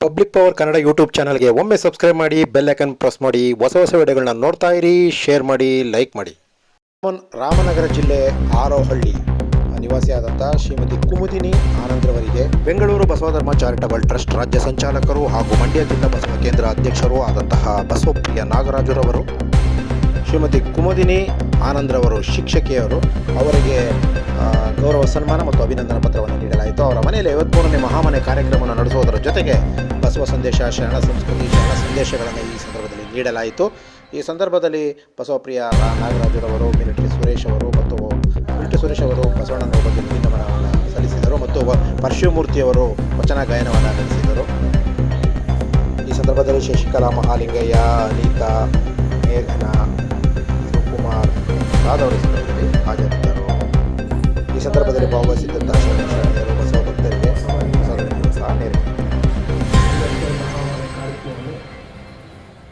Public power Kannada YouTube ಚಾನಲ್ಗೆ ಒಮ್ಮೆ subscribe ಮಾಡಿ ಬೆಲ್ ಐಕನ್ ಪ್ರೆಸ್ ಮಾಡಿ, ಹೊಸ ಹೊಸ ವಿಡಿಯೋಗಳನ್ನ ನೋಡ್ತಾ ಇರಿ ಶೇರ್ ಮಾಡಿ ಲೈಕ್ ಮಾಡಿ. ರಾಮನ್- ರಾಮನಗರ ಜಿಲ್ಲೆ ಆರೋಹಳ್ಳಿ. ನಿವಾಸಿಯಾದಂಥ ಶ್ರೀಮತಿ ಕುಮುದಿನಿ ಆನಂದ್ರವರಿಗೆ ಬೆಂಗಳೂರು ಬಸವಧರ್ಮ ಚಾರಿಟಬಲ್ ಟ್ರಸ್ಟ್ ರಾಜ್ಯ ಸಂಚಾಲಕರು ಹಾಗೂ ಮಂಡ್ಯ ಜಿಲ್ಲಾ ಬಸವ ಕೇಂದ್ರ ಅಧ್ಯಕ್ಷರು ಆದಂತಹ ಬಸವಪ್ರಿಯ ನಾಗರಾಜುರವರು, ಶ್ರೀಮತಿ ಕುಮುದಿನಿ ಆನಂದ್ರವರು ಶಿಕ್ಷಕಿಯವರು ಅವರಿಗೆ ಗೌರವ, ಸನ್ಮಾನ ಮತ್ತು ಅಭಿನಂದನಾ ಪತ್ರವನ್ನು ನೀಡಲಾಯಿತು. ಅವರ ಮನೆಯಲ್ಲಿ ಐವತ್ಮೂರನೇ ಮಹಾಮನೆ ಕಾರ್ಯಕ್ರಮವನ್ನು ನಡೆಸುವುದರ ಜೊತೆಗೆ ಬಸವ ಸಂದೇಶ, ಶರಣ ಸಂಸ್ಕೃತಿ, ಶರಣ ಸಂದೇಶಗಳನ್ನು ಈ ಸಂದರ್ಭದಲ್ಲಿ ನೀಡಲಾಯಿತು. ಈ ಸಂದರ್ಭದಲ್ಲಿ ಬಸವಪ್ರಿಯ ನಾಗರಾಜರವರು, ಮಿಲಿಟರಿ ಸುರೇಶ್ ಅವರು ಮತ್ತು ಮಿಲಿಟರಿ ಸುರೇಶ್ ಅವರು ಬಸವಣ್ಣನವರ ಬಗ್ಗೆ ನಮನವನ್ನು ಸಲ್ಲಿಸಿದರು ಮತ್ತು ಪರಶಿವಮೂರ್ತಿಯವರು ವಚನ ಗಾಯನವನ್ನು ನಡೆಸಿದರು. ಈ ಸಂದರ್ಭದಲ್ಲಿ ಶಶಿಕಲಾ, ಮಹಾಲಿಂಗಯ್ಯ, ಅನಿತಾ, ಮೇಘನಾ, ಶಿವಕುಮಾರ್ ಮುಂತಾದವರು ಸಂದರ್ಭದಲ್ಲಿ ಹಾಜರಿದ್ದರು. ಈ ಸಂದರ್ಭದಲ್ಲಿ ಭಾಗವಹಿಸಿದ್ದಂತಹ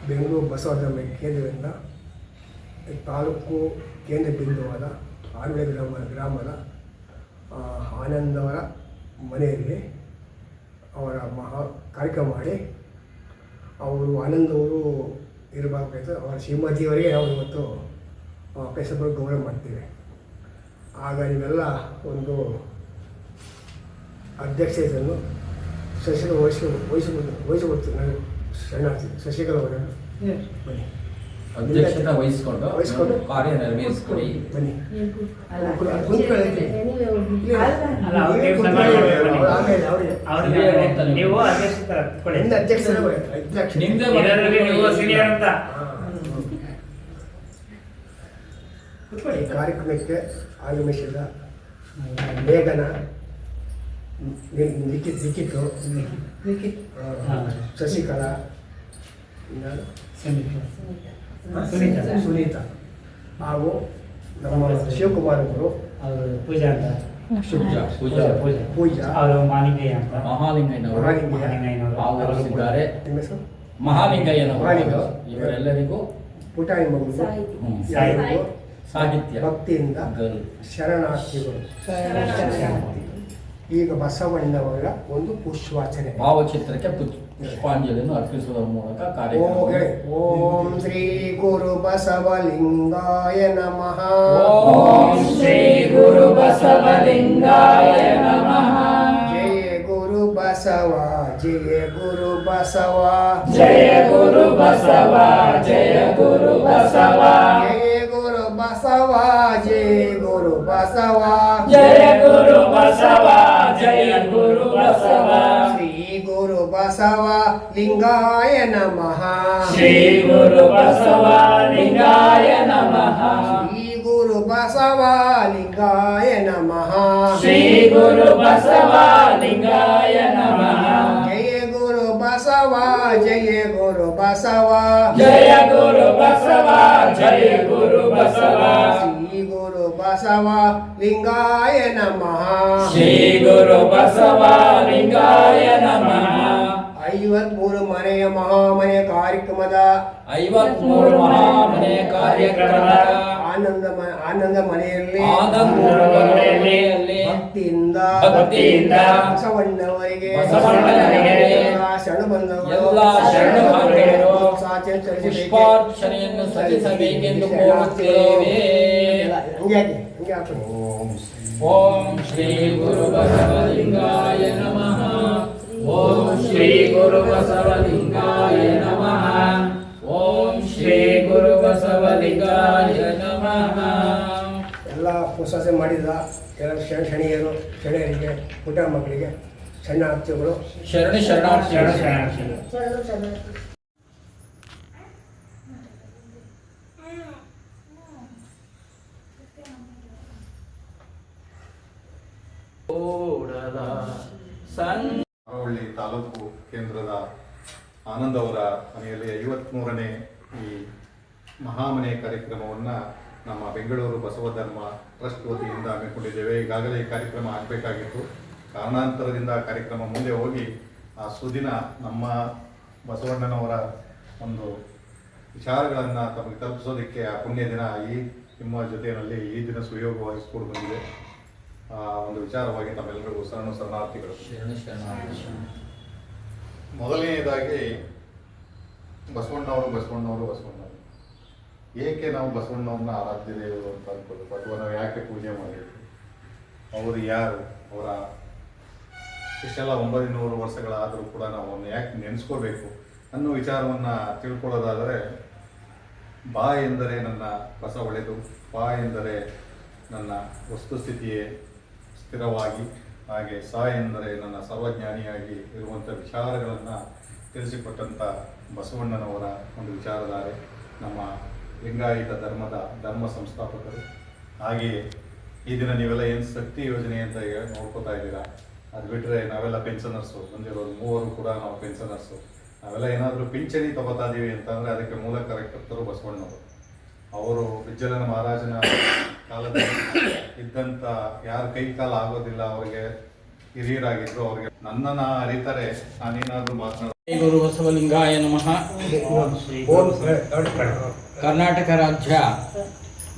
ಬೆಂಗಳೂರು ಬಸವಧರ್ಮ ಕೇಂದ್ರದಿಂದ ತಾಲೂಕು ಕೇಂದ್ರ ಬಿಂದುವಾದ ಆಳ್ವೆ ಗ್ರಾಮ ಗ್ರಾಮದ ಆನಂದವರ ಮನೆಯಲ್ಲಿ ಅವರ ಮಹಾ ಕಾರ್ಯಕ್ರಮ ಮಾಡಿ ಅವರು ಆನಂದವರು ಇರಬೇಕಾಯ್ತು ಅವರ ಶ್ರೀಮತಿಯವರಿಗೆ ನಾವು ಇವತ್ತು ಪೆಸಬಲ್ ಗೌರವ ಮಾಡ್ತೀವಿ. ಆಗ ನೀವೆಲ್ಲ ಒಂದು ಅಧ್ಯಕ್ಷತೆಯನ್ನು ಶಶಿಕಲ ವಹಿಸಿ ವಹಿಸಬಹುದು ವಹಿಸಬಹುದು. ನಾನು ಶರಣಾರ್ಥಿ ಶಶಿಕಲ ಅವರನ್ನು. ಬನ್ನಿ. ಅಧ್ಯಕ್ಷತೆ ವಹಿಸ್ಕೊಂಡು ವಹಿಸ್ಕೊಂಡು ಕಾರ್ಯ ಬನ್ನಿ. ಅಲ್ಲ, ಕುಂತ್ಕೊಳ್ಳಿ. ನೀವೇ. ಇಲ್ಲ. ಅಂತ. ಸನ್ಮಾನ ಮಾಡಿ. ಅವ್ರು ಆಮೇಲೆ ಅವ್ರಿಗೆ ಅವ್ರಿಗೆ ನೀವೇ ಹೋಗ್ತಾನೆ. ನೀವು ಅಧ್ಯಕ್ಷತೆ ಕೊಡಿ ನಿಮ್ದು ಅಧ್ಯಕ್ಷರೇ ಬನ್ನಿ. ಅಧ್ಯಕ್ಷ ನಿಮ್ದೇ ಇದರಲ್ಲಿ ನೀವು ಸೀನಿಯರ್ ಅಂತ ಹಾ. ಈ ಕಾರ್ಯಕ್ರಮಕ್ಕೆ ಆಗಮಿಸಿದ ಮೇಘನ ನಿ- ಲಿಖಿತ್ ಲಿಖಿತು ಶಶಿಕಲಾ ಸುನೀತಾ. ಸುನೀತ. ಸುನೀತಾ. ಹಾಗೂ ನಮ್ಮ ಶಿವಕುಮಾರ್ ಅವರು. ಅವರು ಪೂಜಾ ಅಂತ. ಪೂಜಾ ಪೂಜಾ. ಪೂಜಾ. ಪೂಜಾ. ಅವರು ಮಾಲಿಂಗಯ್ಯ ಅಂತ ಮಹಾಲಿಂಗಯ್ಯನವರು. ಮಹಾಲಿಂಗಯ್ಯ. ಮಾಲಿಂಗಯ್ಯನವರು ಆಗಮಿಸಿದ್ದಾರೆ ನಿಮ್ಮ ಹೆಸರು? ಮಹಾಲಿಂಗಯ್ಯನವರು. ಮಹಾಲಿಂಗ. ಇವರೆಲ್ಲರಿಗೂ ಪುಟಾಣಿ ಮಗು ಸಾಹಿತಿ. ಸಾಹಿತ್ಯ. ಭಕ್ತಿಯಿಂದ. ಶರಣಾರ್ಥಿಗಳು. ಈಗ ಬಸವಣ್ಣವರ ಒಂದು ಪುಷ್ಪಾಚನೆ ಭಾವಚಿತ್ರಕ್ಕೆ ಪುಷ್- ಪುಷ್ಪಾಂಜಲಿಯನ್ನು ಅರ್ಪಿಸುವುದರ ಮೂಲಕ ಕಾರ್ಯ ಕಾರ್ಯಕ್ರಮ ಓಂ ಶ್ರೀ ಗುರು ಬಸವಲಿಂಗಾಯ ನಮಃ. ಓಂ ಶ್ರೀ ಗುರು ಬಸವಲಿಂಗಾಯ ನಮಃ. ಜಯ ಗುರು ಬಸವ ಜಯ ಗುರು ಬಸವ. ಜಯ ಗುರು ಬಸವ ಜಯ ಗುರು ಬಸವ. ಜಯ బసవా జయ గురు బసవా. జయ గురు బసవా జయ గురు బసవా. శ్రీ గురు బసవా లింగాయ నమ. శ్రీ గురు బసవా లింగాయ నమ. శ్రీ గురు బసవా లింగాయ నమ. శ్రీ గురు బసవా లింగాయ నమ ಬಸವ ಜಯ ಗುರು ಬಸವ. ಜಯ ಗುರು ಬಸವ ಜಯ ಗುರು ಬಸವ. ಶ್ರೀ ಗುರು ಬಸವ ಲಿಂಗಾಯ ನಮಃ. ಶ್ರೀ ಗುರು ಬಸವ ಲಿಂಗಾಯ ನಮಃ. ಐವತ್ಮೂರು ಮನೆಯ ಮಹಾಮನೆ ಕಾರ್ಯಕ್ರಮದ ಐವತ್ಮೂರು ಮಹಾಮನೆ ಕಾರ್ಯಕ್ರಮದ ಆನಂದ ಆನಂದ ಮನೆಯಲ್ಲಿ ಭಕ್ತಿಯಿಂದ ಭಕ್ತಿಯಿಂದ ಬಸವಣ್ಣವರಿಗೆ ಬಸವಣ್ಣನವರಿಗೆ ಎಲ್ಲ ಶರಣ ಬಂದವರು ಎಲ್ಲ ಶರಣ ಬಂದವರು. ಪುಷ್ಪಾರ್ಚನೆಯನ್ನು ಸಲ್ಲಿಸಬೇಕೆಂದು ಕೋರುತ್ತೇವೆ. ಓಂ ಶ್ರೀ ಗುರು ಬಸವಲಿಂಗಾಯ ನಮಃ. ಓಂ ಶ್ರೀ ಗುರು ಬಸವಲಿಂಗಾಯ ನಮಃ. ಓಂ ಶ್ರೀ ಗುರು ಬಸವಲಿಂಗಾಯ ನಮಃ. ಎಲ್ಲ ಪುಸ್ತಕ ಮಾಡಿದ ಎಲ್ಲ ಶಣ ಶಣಿಯರು ಶಣಿಯರಿಗೆ ಪುಟ ಮಕ್ಕಳಿಗೆ ಶರಣಾರ್ಥಿಗಳು. ಶರಣ ಶರಣಾರ್ಥಿಗಳು. ಕರಾವಳಿ ತಾಲೂಕು ಕೇಂದ್ರದ ಆನಂದವರ ಮನೆಯಲ್ಲಿ ಐವತ್ಮೂರನೇ ಈ ಮಹಾಮನೆ ಕಾರ್ಯಕ್ರಮವನ್ನ ನಮ್ಮ ಬೆಂಗಳೂರು ಬಸವ ಧರ್ಮ ಟ್ರಸ್ಟ್ ವತಿಯಿಂದ ಹಮ್ಮಿಕೊಂಡಿದ್ದೇವೆ. ಈಗಾಗಲೇ ಈ ಕಾರ್ಯಕ್ರಮ ಆಗಬೇಕಾಗಿತ್ತು. ಕಾರಣಾಂತರದಿಂದ ಆ ಕಾರ್ಯಕ್ರಮ ಮುಂದೆ ಹೋಗಿ ಆ ಸುದಿನ ನಮ್ಮ ಬಸವಣ್ಣನವರ ಒಂದು ವಿಚಾರಗಳನ್ನು ತಮಗೆ ತಲುಪಿಸೋದಕ್ಕೆ ಆ ಪುಣ್ಯ ದಿನ ಈ ನಿಮ್ಮ ಜೊತೆಯಲ್ಲಿ ಈ ದಿನ ಸುಯೋಗವಾಗಿಸ್ಕೊಂಡು ಬಂದಿದೆ. ಆ ಒಂದು ವಿಚಾರವಾಗಿ ತಮ್ಮೆಲ್ಲರಿಗೂ ಶರಣ ಶರಣಾರ್ಥಿಗಳು. ಶರಣ ಶರಣಾರ್ಥಿ ಮೊದಲನೆಯದಾಗಿ ಬಸವಣ್ಣವರು ಬಸವಣ್ಣವರು ಬಸವಣ್ಣವರು ಏಕೆ ನಾವು ಬಸವಣ್ಣವ್ರನ್ನ ಆರಾಧ್ಯ ದೇವರು ಅಂತ ಅನ್ಕೋಬೇಕು ಅಥವಾ ನಾವು ಯಾಕೆ ಪೂಜೆ ಮಾಡಬೇಕು ಅವರು ಯಾರು? ಅವರ ಇಷ್ಟೆಲ್ಲ ಒಂಬೈನೂರು ವರ್ಷಗಳಾದರೂ ಕೂಡ ನಾವು ಅವನ್ನ ಯಾಕೆ ನೆನೆಸ್ಕೋಬೇಕು ಅನ್ನೋ ವಿಚಾರವನ್ನು ತಿಳ್ಕೊಳ್ಳೋದಾದರೆ, ಬಾ ಎಂದರೆ ನನ್ನ ಕಸ ಒಳೆದು ಬಾ ಎಂದರೆ ನನ್ನ ವಸ್ತುಸ್ಥಿತಿಯೇ ಸ್ಥಿರವಾಗಿ, ಹಾಗೆ ಸ ಎಂದರೆ ನನ್ನ ಸರ್ವಜ್ಞಾನಿಯಾಗಿ ಇರುವಂಥ ವಿಚಾರಗಳನ್ನು ತಿಳಿಸಿಕೊಟ್ಟಂಥ ಬಸವಣ್ಣನವರ ಒಂದು ವಿಚಾರಧಾರೆ ನಮ್ಮ ಲಿಂಗಾಯತ ಧರ್ಮದ ಧರ್ಮ ಸಂಸ್ಥಾಪಕರು. ಹಾಗೆಯೇ ಈ ದಿನ ನೀವೆಲ್ಲ ಏನು ಶಕ್ತಿ ಯೋಜನೆ ಅಂತ ನೋಡ್ಕೋತಾ ಇದ್ದೀರಾ? ಅದು ಬಿಟ್ಟರೆ ನಾವೆಲ್ಲ ಪೆನ್ಷನರ್ಸು ಬಂದಿರೋರು, ಮೂವರು ಕೂಡ ನಾವು ಪೆನ್ಷನರ್ಸು ನಾವೆಲ್ಲ ಏನಾದರೂ ಪಿಂಚಣಿ ತಗೋತಾ ಇದೀವಿ ಅಂತಂದರೆ ಅದಕ್ಕೆ ಮೂಲ ಕಾರ್ಯಕರ್ತರು ಬಸವಣ್ಣವರು. ಅವರು ಬಿಜ್ಜಲನ ಮಹಾರಾಜನ ಕಾಲದಲ್ಲಿ ಇದ್ದಂಥ ಯಾರ ಕೈ ಕಾಲ ಆಗೋದಿಲ್ಲ, ಅವರಿಗೆ ಹಿರಿಯರಾಗಿದ್ರು ಅವರಿಗೆ ನನ್ನನ್ನು ಅರಿತಾರೆ ನಾನೇನಾದರೂ ಮಾತನಾಡ ಗುರು ಬಸವಲಿಂಗಾಯ ನಮಃ. ಕರ್ನಾಟಕ ರಾಜ್ಯ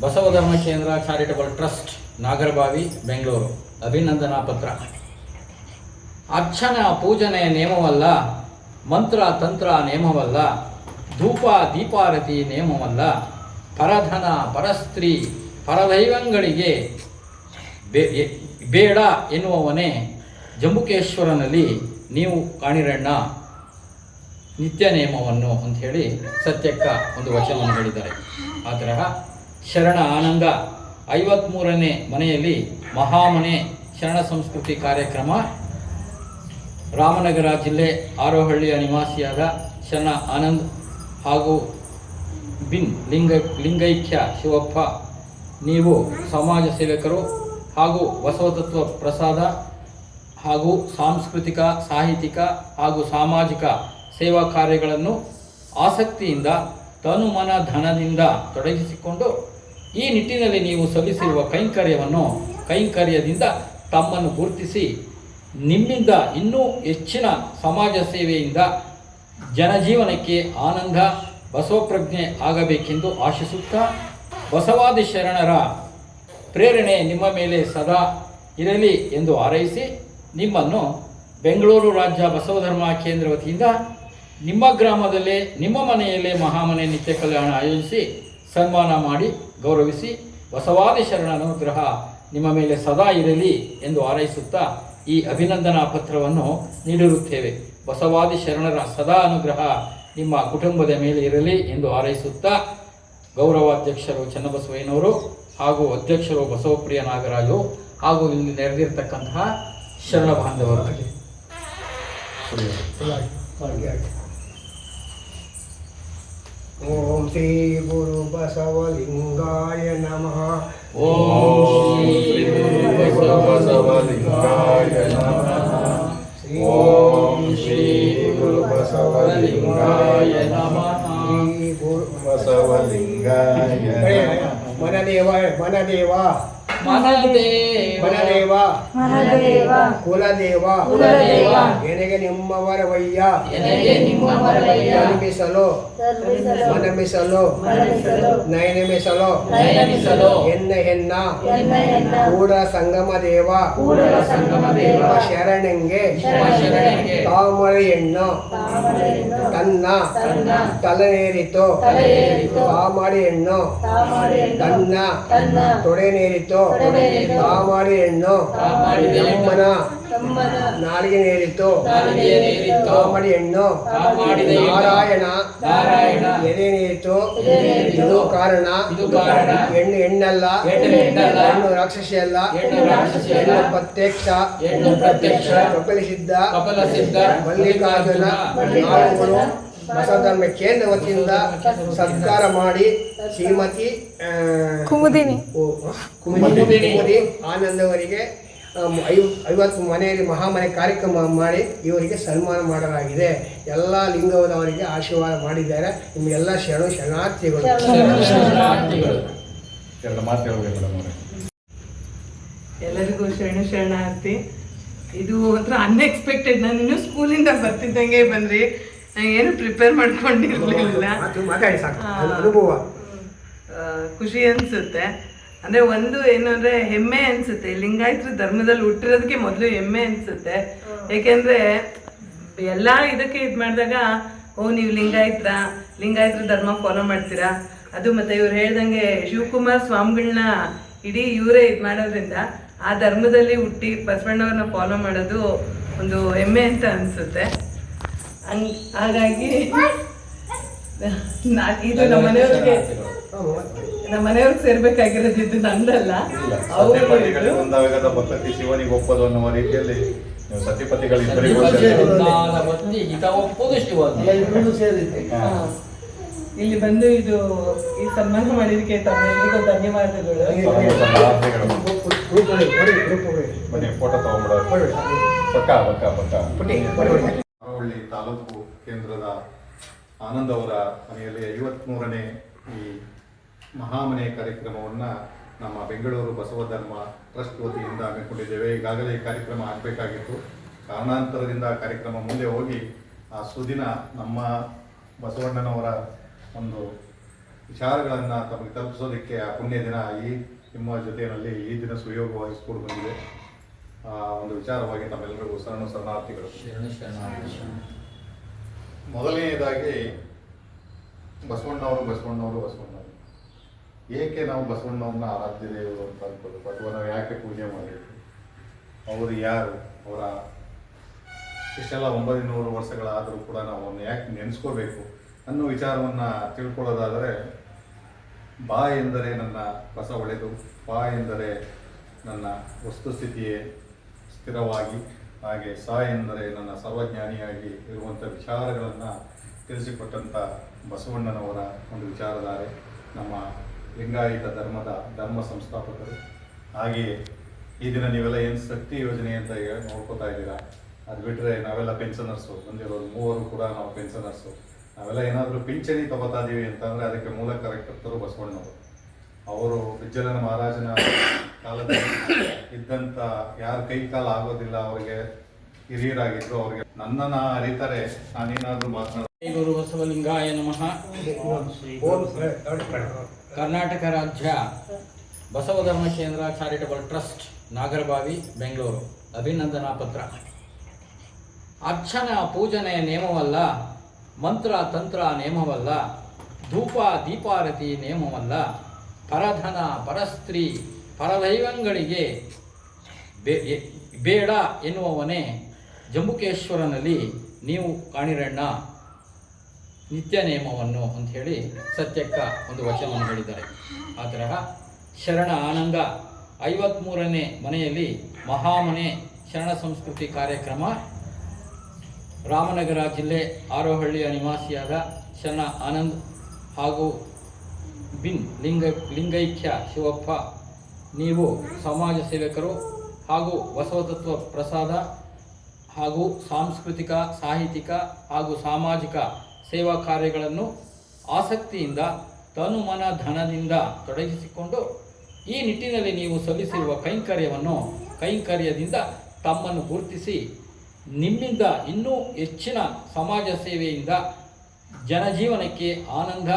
ಬಸವಧರ್ಮ ಕೇಂದ್ರ ಚಾರಿಟಬಲ್ ಟ್ರಸ್ಟ್, ನಾಗರಬಾವಿ, ಬೆಂಗಳೂರು. ಅಭಿನಂದನಾ ಪತ್ರ. ಅರ್ಚನ ಪೂಜನೆ ನೇಮವಲ್ಲ, ಮಂತ್ರ ತಂತ್ರ ನೇಮವಲ್ಲ, ಧೂಪ ದೀಪಾರತಿ ನೇಮವಲ್ಲ, ಪರಧನ ಪರಸ್ತ್ರೀ ಪರದೈವಂಗಳಿಗೆ ಬೇಡ ಎನ್ನುವವನೇ ಜಂಬುಕೇಶ್ವರನಲ್ಲಿ ನೀವು ಕಾಣಿರಣ್ಣ. ನಿತ್ಯ ನೇಮವನ್ನು ಅಂತ ಹೇಳಿ ಸತ್ಯಕ್ಕ ಒಂದು ವಚನವನ್ನು ಹೇಳಿದ್ದಾರೆ. ಆ ತರಹ ಶರಣ ಆನಂದ ಐವತ್ತ್ಮೂರನೇ ಮನೆಯಲ್ಲಿ ಮಹಾಮನೆ ಶರಣ ಸಂಸ್ಕೃತಿ ಕಾರ್ಯಕ್ರಮ ರಾಮನಗರ ಜಿಲ್ಲೆ ಆರೋಹಳ್ಳಿಯ ನಿವಾಸಿಯಾದ ಶನ ಆನಂದ್ ಹಾಗೂ ಬಿನ್ ಲಿಂಗ ಲಿಂಗೈಕ್ಯ ಶಿವಪ್ಪ, ನೀವು ಸಮಾಜ ಸೇವಕರು ಹಾಗೂ ಬಸವತತ್ವ ಪ್ರಸಾದ ಹಾಗೂ ಸಾಂಸ್ಕೃತಿಕ, ಸಾಹಿತ್ಯಿಕ ಹಾಗೂ ಸಾಮಾಜಿಕ ಸೇವಾ ಕಾರ್ಯಗಳನ್ನು ಆಸಕ್ತಿಯಿಂದ ತನು ಮನ ಧನದಿಂದ ತೊಡಗಿಸಿಕೊಂಡು ಈ ನಿಟ್ಟಿನಲ್ಲಿ ನೀವು ಸಲ್ಲಿಸಿರುವ ಕೈಂಕರ್ಯವನ್ನು ಕೈಂಕರ್ಯದಿಂದ ತಮ್ಮನ್ನು ಗುರುತಿಸಿ ನಿಮ್ಮಿಂದ ಇನ್ನೂ ಹೆಚ್ಚಿನ ಸಮಾಜ ಸೇವೆಯಿಂದ ಜನಜೀವನಕ್ಕೆ ಆನಂದ, ಬಸವಪ್ರಜ್ಞೆ ಆಗಬೇಕೆಂದು ಆಶಿಸುತ್ತಾ ಬಸವಾದಿ ಶರಣರ ಪ್ರೇರಣೆ ನಿಮ್ಮ ಮೇಲೆ ಸದಾ ಇರಲಿ ಎಂದು ಹಾರೈಸಿ ನಿಮ್ಮನ್ನು ಬೆಂಗಳೂರು ರಾಜ್ಯ ಬಸವಧರ್ಮ ಕೇಂದ್ರ ವತಿಯಿಂದ ನಿಮ್ಮ ಗ್ರಾಮದಲ್ಲೇ, ನಿಮ್ಮ ಮನೆಯಲ್ಲೇ ಮಹಾಮನೆ ನಿತ್ಯ ಕಲ್ಯಾಣ ಆಯೋಜಿಸಿ ಸನ್ಮಾನ ಮಾಡಿ ಗೌರವಿಸಿ ಬಸವಾದಿ ಶರಣ ಅನುಗ್ರಹ ನಿಮ್ಮ ಮೇಲೆ ಸದಾ ಇರಲಿ ಎಂದು ಹಾರೈಸುತ್ತಾ ಈ ಅಭಿನಂದನಾ ಪತ್ರವನ್ನು ನೀಡಿರುತ್ತೇವೆ. ಬಸವಾದಿ ಶರಣರ ಸದಾ ಅನುಗ್ರಹ ನಿಮ್ಮ ಕುಟುಂಬದ ಮೇಲೆ ಇರಲಿ ಎಂದು ಹಾರೈಸುತ್ತಾ ಗೌರವಾಧ್ಯಕ್ಷರು ಚನ್ನಬಸವಯ್ಯನವರು ಹಾಗೂ ಅಧ್ಯಕ್ಷರು ಬಸವಪ್ರಿಯ ನಾಗರಾಜು ಹಾಗೂ ಇಲ್ಲಿ ನೆರೆದಿರ್ತಕ್ಕಂತಹ ಶರಣ ಬಾಂಧವರು. ಓಂ ಶ್ರೀ ಗುರು ಬಸವಲಿಂಗಾಯ ನಮಃ. ಓಂ ಶ್ರೀ ಗುರು ಬಸವಲಿಂಗಾಯ ಓಂ ಶ್ರೀ ಗುರು ಬಸವಲಿಂಗಾಯ ನಮಃ ಶ್ರೀ ಗುರು ಬಸವಲಿಂಗಾಯ ಮನದೇವ ಕುಲದೇವ. ಕುಲದೇವ. ಎನಗೆ ನಿಮ್ಮವರವಯ್ಯ ಎನಗೆ ನಿಮ್ಮವರವಯ್ಯ ಜನ್ಮಿಸಲು ಸರ್ವಿಸಲು ಮನಮಿಸಲು. ನಯನಮಿಸಲು. ಎನ್ನ ಹೆನ್ನ ಎನ್ನ ಕೂಡ ಸಂಗಮ ದೇವ. ಕೂಡಲ ಸಂಗಮ ದೇವ. ಶರಣಂಗೆ. ಶರಣಂಗೆ. ತಾಮರೆ ಹೆಣ್ಣು. ತನ್ನ. ತಲೆನೇರಿತು ತಾಮಡಿ ಹೆಣ್ಣು. ತನ್ನ. ತೊಡೆ ತೊಡೆನೇರಿತು ತಾಮಡಿ ಹೆಣ್ಣು. ತಮ್ಮನ. ನಾಲಿಗೆ ನೀರಿತ್ತು. ತಾಮಡಿ ಹೆಣ್ಣು. ನಾರಾಯಣ. ಎದೆ ನೀರಿತ್ತು. ಇದು ಕಾರಣ. ಹೆಣ್ಣು ಹೆಣ್ಣಲ್ಲ. ಹೆಣ್ಣು ರಾಕ್ಷಸಿ ಅಲ್ಲ. ಹೆಣ್ಣು ಪ್ರತ್ಯಕ್ಷ. ಕಪಲ ಸಿದ್ಧ ಮಲ್ಲಿಕಾರ್ಜುನ. ಬಸವಧರ್ಮ ಕೇಂದ್ರ ವತಿಯಿಂದ ಸತ್ಕಾರ ಮಾಡಿ ಶ್ರೀಮತಿ ಕುಮುದಿನಿ. ಕುಮುದಿನಿ ಆನಂದ್ ಅವರಿಗೆ ಐವತ್ತು ಮನೆಯಲ್ಲಿ ಮಹಾಮನೆ ಕಾರ್ಯಕ್ರಮ ಮಾಡಿ ಇವರಿಗೆ ಸನ್ಮಾನ ಮಾಡಲಾಗಿದೆ. ಎಲ್ಲ ಲಿಂಗವದವರಿಗೆ ಆಶೀರ್ವಾದ ಮಾಡಿದ್ದಾರೆ. ನಿಮಗೆಲ್ಲ ಶರಣು ಶರಣಾರ್ಥಿಗಳು. ಎಲ್ಲರಿಗೂ ಶರಣ ಶರಣಾರ್ಥಿ. ಇದು ಒಂಥರ ಅನ್ಎಕ್ಸ್ಪೆಕ್ಟೆಡ್ ನಾನು ಇನ್ನೂ ಸ್ಕೂಲಿಂದ ಬರ್ತಿದ್ದಂಗೆ ಬಂದ್ರಿ. ಏನು ಪ್ರಿಪೇರ್ ಮಾಡ್ಕೊಂಡಿರಲಿಲ್ಲ. ಅನುಭವ. ಖುಷಿ ಅನ್ಸುತ್ತೆ. ಅಂದರೆ ಒಂದು ಏನು ಅಂದರೆ ಹೆಮ್ಮೆ ಅನ್ಸುತ್ತೆ. ಲಿಂಗಾಯತ್ರ ಧರ್ಮದಲ್ಲಿ ಹುಟ್ಟಿರೋದಕ್ಕೆ ಮೊದಲು ಹೆಮ್ಮೆ ಅನ್ಸುತ್ತೆ. ಏಕೆಂದರೆ ಎಲ್ಲ ಇದಕ್ಕೆ ಇದು ಮಾಡಿದಾಗ ಓ ನೀವು ಲಿಂಗಾಯತ್ರ ಲಿಂಗಾಯತ್ರ ಧರ್ಮ ಫಾಲೋ ಮಾಡ್ತೀರಾ? ಅದು ಮತ್ತೆ ಇವ್ರು ಹೇಳ್ದಂಗೆ ಶಿವಕುಮಾರ್ ಸ್ವಾಮಿಗಳನ್ನ ಇಡೀ ಇವರೇ ಇದು ಮಾಡೋದ್ರಿಂದ ಆ ಧರ್ಮದಲ್ಲಿ ಹುಟ್ಟಿ ಬಸವಣ್ಣವ್ರನ್ನ ಫಾಲೋ ಮಾಡೋದು ಒಂದು ಹೆಮ್ಮೆ ಅಂತ ಅನಿಸುತ್ತೆ. ಹಂಗ್ ಹಾಗಾಗಿ ನಾ- ಇದು ನಮ್ಮ ಮನೆಯವ್ರಿಗೆ ನಮ್ಮ ಮನೆಯವ್ರಿಗೆ ಸೇರ್ಬೇಕಾಗಿರೋದು ಇದು ನಂದಲ್ಲ. ಅವರು ಸತ್ಯಪತಿಗಳಿಗೆ ಒಂದಾಗದ ಭಕ್ತಿ ಶಿವನಿಗೆ ಒಪ್ಪದು ಅನ್ನುವ ರೀತಿಯಲ್ಲಿ ಸೇರಿದ್ದೆ ಇಲ್ಲಿ ಬಂದು ಇದು ಈ ಸನ್ಮಾನ ಮಾಡಿದಕ್ಕೆ ತಮ್ಮೆಲ್ಲರಿಗೂ ಧನ್ಯವಾದಗಳು. ಬನ್ನಿ ಫೋಟೋ ತಗೊಂಡ್ಬಿಡೋದು ಪಕ್ಕ ಪಕ್ಕ ಪಕ್ಕ. ಕೊಡಿ ತಾಲೂಕು ಕೇಂದ್ರದ ಆನಂದ್ ಅವರ ಮನೆಯಲ್ಲಿ ಐವತ್ಮೂರನೇ ಈ ಮಹಾಮನೆ ಕಾರ್ಯಕ್ರಮವನ್ನು ನಮ್ಮ ಬೆಂಗಳೂರು ಬಸವ ಧರ್ಮ ಟ್ರಸ್ಟ್ ವತಿಯಿಂದ ಹಮ್ಮಿಕೊಂಡಿದ್ದೇವೆ. ಈಗಾಗಲೇ ಈ ಕಾರ್ಯಕ್ರಮ ಆಗಬೇಕಾಗಿತ್ತು. ಕಾರಣಾಂತರದಿಂದ ಕಾರ್ಯಕ್ರಮ ಮುಂದೆ ಹೋಗಿ ಆ ಸುದಿನ ನಮ್ಮ ಬಸವಣ್ಣನವರ ಒಂದು ವಿಚಾರಗಳನ್ನು ತಮಗೆ ತಲುಪಿಸೋದಕ್ಕೆ ಆ ಪುಣ್ಯ ದಿನ ಈ ನಿಮ್ಮ ಜೊತೆಯಲ್ಲಿ ಈ ದಿನ ಸುಯೋಗವಾಗಿಸ್ಕೊಂಡು ಬಂದಿದೆ. ಆ ಒಂದು ವಿಚಾರವಾಗಿ ತಮ್ಮೆಲ್ಲರಿಗೂ ಶರಣು ಶರಣಾರ್ಥಿಗಳು. ಶರಣ ಶರಣ ಮೊದಲನೆಯದಾಗಿ ಬಸವಣ್ಣವರು ಬಸವಣ್ಣವರು ಬಸವಣ್ಣವರು. ಏಕೆ ನಾವು ಬಸವಣ್ಣವ್ರನ್ನ ಆರಾಧ್ಯ ದೇವರು ಅಂತ ಅನ್ಕೋಬೇಕು ಅಥವಾ ನಾವು ಯಾಕೆ ಪೂಜೆ ಮಾಡಬೇಕು ಅವರು ಯಾರು? ಅವರ ಇಷ್ಟೆಲ್ಲ ಒಂಬೈನೂರು ವರ್ಷಗಳಾದರೂ ಕೂಡ ನಾವು ಅವನ್ನ ಯಾಕೆ ನೆನೆಸ್ಕೋಬೇಕು ಅನ್ನೋ ವಿಚಾರವನ್ನು ತಿಳ್ಕೊಳ್ಳೋದಾದರೆ ಬಾ ಎಂದರೆ ನನ್ನ ಕಸ ಒಳೆದು ಬಾ ಎಂದರೆ ನನ್ನ ವಸ್ತುಸ್ಥಿತಿಯೇ ಸ್ಥಿರವಾಗಿ ಹಾಗೆ ಸ ಎಂದರೆ ನನ್ನ ಸರ್ವಜ್ಞಾನಿಯಾಗಿ ಇರುವಂಥ ವಿಚಾರಗಳನ್ನು ತಿಳಿಸಿಕೊಟ್ಟಂಥ ಬಸವಣ್ಣನವರ ಒಂದು ವಿಚಾರಧಾರೆ ನಮ್ಮ ಲಿಂಗಾಯತ ಧರ್ಮದ ಧರ್ಮ ಸಂಸ್ಥಾಪಕರು. ಹಾಗೆಯೇ ಈ ದಿನ ನೀವೆಲ್ಲ ಏನು ಶಕ್ತಿ ಯೋಜನೆ ಅಂತ ನೋಡ್ಕೋತಾ ಇದ್ದೀರಾ? ಅದು ಬಿಟ್ಟರೆ ನಾವೆಲ್ಲ ಪೆನ್ಷನರ್ಸು ಬಂದಿರೋದು ಮೂವರು ಕೂಡ ನಾವು ಪೆನ್ಷನರ್ಸು ನಾವೆಲ್ಲ ಏನಾದರೂ ಪಿಂಚಣಿ ತಗೋತಾ ಇದ್ದೀವಿ ಅಂತಂದರೆ ಅದಕ್ಕೆ ಮೂಲ ಕಾರ್ಯಕರ್ತರು ಬಸವಣ್ಣವರು. ಅವರು ವಿಜ್ಜಲನ ಮಹಾರಾಜನ ಕಾಲದಲ್ಲಿ ಇದ್ದಂಥ ಯಾರ ಕೈ ಕಾಲ ಆಗೋದಿಲ್ಲ, ಅವರಿಗೆ ಹಿರಿಯರಾಗಿದ್ರು, ಅವರಿಗೆ ನನ್ನನ್ನು ಅರಿತಾರೆ ನಾನೇನಾದರೂ ಮಾತನಾಡ ಗುರು ಬಸವಲಿಂಗಾಯ ನಮಃ. ಕರ್ನಾಟಕ ರಾಜ್ಯ ಬಸವ ಧರ್ಮ ಕೇಂದ್ರ ಚಾರಿಟಬಲ್ ಟ್ರಸ್ಟ್, ನಾಗರಬಾವಿ, ಬೆಂಗಳೂರು. ಅಭಿನಂದನಾ ಪತ್ರ. ಅರ್ಚನ ಪೂಜನೆ ನೇಮವಲ್ಲ, ಮಂತ್ರ ತಂತ್ರ ನೇಮವಲ್ಲ, ಧೂಪ ದೀಪಾರತಿ ನೇಮವಲ್ಲ, ಪರಧನ ಪರಸ್ತ್ರೀ ಪರದೈವಂಗಳಿಗೆ ಬೇಡ ಎನ್ನುವವನೇ ಜಂಬುಕೇಶ್ವರನಲ್ಲಿ ನೀವು ಕಾಣಿರಣ್ಣ. ನಿತ್ಯ ನೇಮವನ್ನು ಅಂತ ಹೇಳಿ ಸತ್ಯಕ್ಕ ಒಂದು ವಚನವನ್ನು ಹೇಳಿದ್ದಾರೆ. ಆ ತರಹ ಶರಣ ಆನಂದ ಐವತ್ಮೂರನೇ ಮನೆಯಲ್ಲಿ ಮಹಾಮನೆ ಶರಣ ಸಂಸ್ಕೃತಿ ಕಾರ್ಯಕ್ರಮ. ರಾಮನಗರ ಜಿಲ್ಲೆ ಆರೋಹಳ್ಳಿಯ ನಿವಾಸಿಯಾದ ಶರಣ ಆನಂದ್ ಹಾಗೂ ಬಿನ್ ಲಿಂಗ ಲಿಂಗೈಕ್ಯ ಶಿವಪ್ಪ ನೀವು ಸಮಾಜ ಸೇವಕರು ಹಾಗೂ ಬಸವತತ್ವ ಪ್ರಸಾದ ಹಾಗೂ ಸಾಂಸ್ಕೃತಿಕ ಸಾಹಿತ್ಯಿಕ ಹಾಗೂ ಸಾಮಾಜಿಕ ಸೇವಾ ಕಾರ್ಯಗಳನ್ನು ಆಸಕ್ತಿಯಿಂದ ತನು ಮನ ಧನದಿಂದ ತೊಡಗಿಸಿಕೊಂಡು ಈ ನಿಟ್ಟಿನಲ್ಲಿ ನೀವು ಸಲ್ಲಿಸಿರುವ ಕೈಂಕರ್ಯವನ್ನು ಕೈಂಕರ್ಯದಿಂದ ತಮ್ಮನ್ನು ಗುರುತಿಸಿ, ನಿಮ್ಮಿಂದ ಇನ್ನೂ ಹೆಚ್ಚಿನ ಸಮಾಜ ಸೇವೆಯಿಂದ ಜನಜೀವನಕ್ಕೆ ಆನಂದ,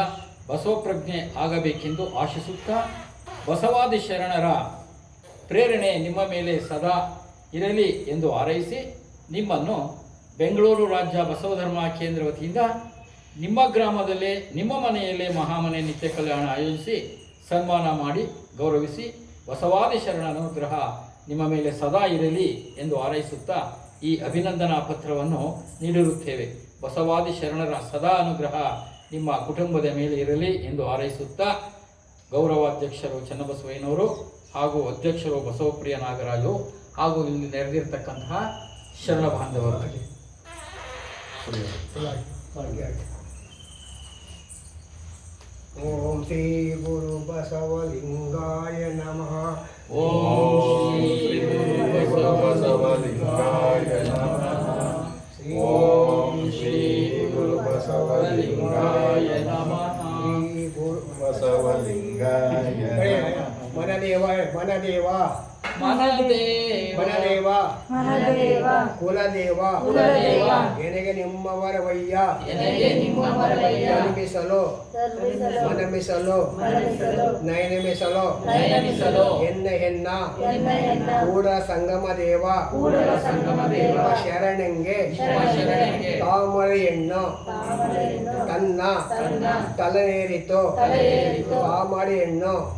ಬಸವಪ್ರಜ್ಞೆ ಆಗಬೇಕೆಂದು ಆಶಿಸುತ್ತಾ ಬಸವಾದಿ ಶರಣರ ಪ್ರೇರಣೆ ನಿಮ್ಮ ಮೇಲೆ ಸದಾ ಇರಲಿ ಎಂದು ಹಾರೈಸಿ ನಿಮ್ಮನ್ನು ಬೆಂಗಳೂರು ರಾಜ್ಯ ಬಸವಧರ್ಮ ಕೇಂದ್ರ ವತಿಯಿಂದ ನಿಮ್ಮ ಗ್ರಾಮದಲ್ಲೇ, ನಿಮ್ಮ ಮನೆಯಲ್ಲೇ ಮಹಾಮನೆ ನಿತ್ಯ ಕಲ್ಯಾಣ ಆಯೋಜಿಸಿ ಸನ್ಮಾನ ಮಾಡಿ ಗೌರವಿಸಿ ಬಸವಾದಿ ಶರಣ ಅನುಗ್ರಹ ನಿಮ್ಮ ಮೇಲೆ ಸದಾ ಇರಲಿ ಎಂದು ಹಾರೈಸುತ್ತಾ ಈ ಅಭಿನಂದನಾ ಪತ್ರವನ್ನು ನೀಡಿರುತ್ತೇವೆ. ಬಸವಾದಿ ಶರಣರ ಸದಾ ಅನುಗ್ರಹ ನಿಮ್ಮ ಕುಟುಂಬದ ಮೇಲೆ ಇರಲಿ ಎಂದು ಹಾರೈಸುತ್ತಾ ಗೌರವಾಧ್ಯಕ್ಷರು ಚನ್ನಬಸವಯ್ಯನವರು ಹಾಗೂ ಅಧ್ಯಕ್ಷರು ಬಸವಪ್ರಿಯ ನಾಗರಾಜು ಹಾಗೂ ಇಲ್ಲಿ ನೆರೆದಿರ್ತಕ್ಕಂತಹ ಶರಣ ಬಾಂಧವರಾಗಿ ಓಂ ಶ್ರೀ ಗುರು ಬಸವಲಿಂಗಾಯ ನಮಃ. ಓಂ ಶ್ರೀ ಗುರು ಬಸವಲಿಂಗಾಯ ನಮಃ. ಓಂ ಶ್ರೀ ಗುರು ಬಸವಲಿಂಗಾಯ ನಮಃ ಶ್ರೀ ಗುರು ಬಸವಲಿಂಗಾಯ ಮನದೇವ ಮನದೇವ. ಕುಲದೇವ. ಕುಲದೇವ. ಎನಗೆ ನಿಮ್ಮವರವಯ್ಯ ಎನಗೆ ನಿಮ್ಮವರವಯ್ಯ ಮನಮಿಸಲು ಧರ್ಮಿಸಲು ಮನಮಿಸಲು. ಮನಮಿಸಲು. ನಯನಮಿಸಲು. ಎನ್ನ ಹೆನ್ನ ಎನ್ನ ಎನ್ನ ಕೂಡ ಸಂಗಮ ದೇವ. ಸಂಗಮ ದೇವ. ಶರಣಂಗೆ. ಶರಣಂಗೆ. ತಾಮರೆ ತನ್ನ. ತಲೆನೇರಿತು ತಾಮರ ಎಣ್ಣು ಹೆಣ್ಣು.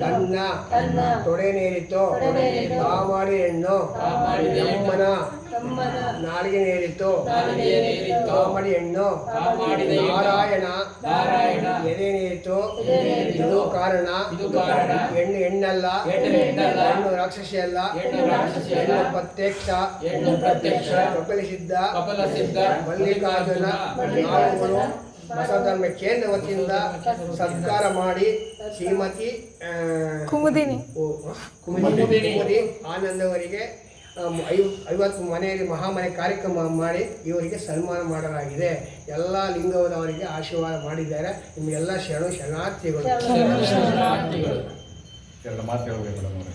ತನ್ನ. ತೊಡೆ ತೊಡೆನೇರಿತು ತಾಮಡಿ ಹೆಣ್ಣು. ತಮ್ಮನ ನಾಲಿಗೆ ನೀರಿತ್ತು. ತಾಮಡಿ ಹೆಣ್ಣು. ನಾರಾಯಣ. ನಾರಾಯಣ. ಎದೆ ನೀರಿತ್ತು. ಇದು ಕಾರಣ. ಹೆಣ್ಣು ಹೆಣ್ಣಲ್ಲ. ಹೆಣ್ಣು ರಾಕ್ಷಸಿ ಅಲ್ಲ. ಹೆಣ್ಣು ಪ್ರತ್ಯಕ್ಷ. ಕಪಲ ಸಿದ್ಧ ಮಲ್ಲಿಕಾರ್ಜುನ. ನಾವುಗಳು ಬಸವಧರ್ಮ ಕೇಂದ್ರ ವತಿಯಿಂದ ಸತ್ಕಾರ ಮಾಡಿ ಶ್ರೀಮತಿ ಕುಮುದಿನಿ ಕುಮುದಿನಿ ಓ, ಕುಮುದಿ ಕುಮುದಿ ಆನಂದ್ ಅವರಿಗೆ ಐವತ್ತು ಮನೆಯಲ್ಲಿ ಮಹಾಮನೆ ಕಾರ್ಯಕ್ರಮ ಮಾಡಿ ಇವರಿಗೆ ಸನ್ಮಾನ ಮಾಡಲಾಗಿದೆ ಎಲ್ಲ ಲಿಂಗವರವರಿಗೆ ಆಶೀರ್ವಾದ ಮಾಡಿದ್ದಾರೆ ನಿಮಗೆಲ್ಲ ಶರಣು ಶರಣಾರ್ಥಿಗಳು ಎರಡು ಮಾತು ಹೇಳಬೇಕು ಮೇಡಮ್ ಅವರೇ